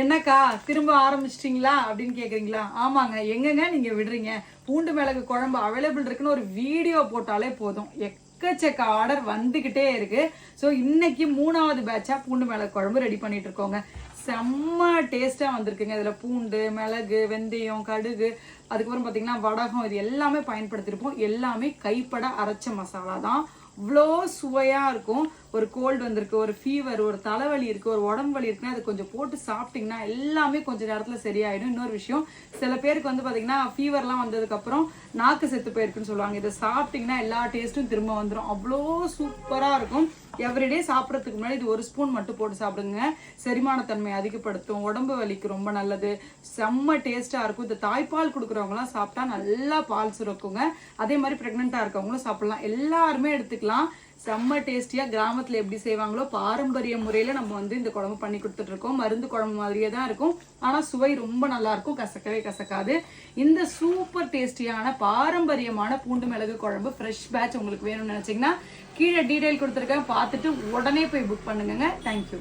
என்னக்கா திரும்ப ஆரம்பிச்சிட்டிங்களா அப்படின்னு கேட்குறீங்களா ஆமாங்க. எங்கங்க நீங்கள் விடுறீங்க? பூண்டு மிளகு குழம்பு அவைலபிள் இருக்குன்னு ஒரு வீடியோ போட்டாலே போதும். எக்கச்சக்க ஆர்டர் வந்துக்கிட்டே இருக்கு. ஸோ இன்னைக்கு மூணாவது பேட்சாக பூண்டு மிளகு குழம்பு ரெடி பண்ணிட்டு இருக்கோங்க. செம்ம டேஸ்ட்டாக வந்திருக்குங்க. இதில் பூண்டு மிளகு வெந்தயம் கடுகு. அதுக்கப்புறம் பார்த்தீங்கன்னா வடகம் இது எல்லாமே பயன்படுத்தியிருப்போம் எல்லாமே கைப்பட அரைச்ச மசாலா தான். இவ்வளோ சுவையாக இருக்கும். ஒரு கோல்டு வந்திருக்கு ஒரு ஃபீவர் ஒரு தலைவலி இருக்குது ஒரு உடம்பு வலி இருக்குன்னா அது கொஞ்சம் போட்டு சாப்பிட்டிங்கன்னா எல்லாமே கொஞ்ச நேரத்தில் சரியாயிடும். இன்னொரு விஷயம் சில பேருக்கு வந்து பார்த்திங்கன்னா ஃபீவர்லாம் வந்ததுக்கப்புறம் நாக்கு செத்து போயிருக்குன்னு சொல்லுவாங்க. இதை சாப்பிட்டிங்கன்னா எல்லா டேஸ்ட்டும் திரும்ப வந்துடும் அவ்வளோ சூப்பராக இருக்கும். எவ்ரிடே சாப்பிட்றதுக்கு முன்னாடி இது ஒரு ஸ்பூன் மட்டும் போட்டு சாப்பிடுங்க. செரிமானத்தன்மை அதிகப்படுத்தும். உடம்பு வலிக்கு ரொம்ப நல்லது. செம்ம டேஸ்ட்டாக இருக்கும். இந்த தாய்ப்பால் கொடுக்குறவங்கலாம் சாப்பிட்டா நல்லா பால் சுரக்குங்க. அதே மாதிரி ப்ரெக்னெண்ட்டாக இருக்கவங்களும் சாப்பிடலாம். எல்லாருமே எடுத்துக்கலாம். செம்ம டேஸ்டியாக கிராமத்தில் எப்படி செய்வாங்களோ பாரம்பரிய முறையில் நம்ம வந்து இந்த குழம்பு பண்ணி கொடுத்துட்ருக்கோம். மருந்து குழம்பு மாதிரியே தான் இருக்கும். ஆனால் சுவை ரொம்ப நல்லாயிருக்கும் கசக்கவே கசக்காது. இந்த சூப்பர் டேஸ்டியான பாரம்பரியமான பூண்டு மிளகு குழம்பு ஃப்ரெஷ் பேட்ச் உங்களுக்கு வேணும்னு நினச்சிங்கன்னா கீழே டீட்டெயில் கொடுத்துருக்கேன். பார்த்துட்டு உடனே போய் புக் பண்ணுங்க தேங்க்யூ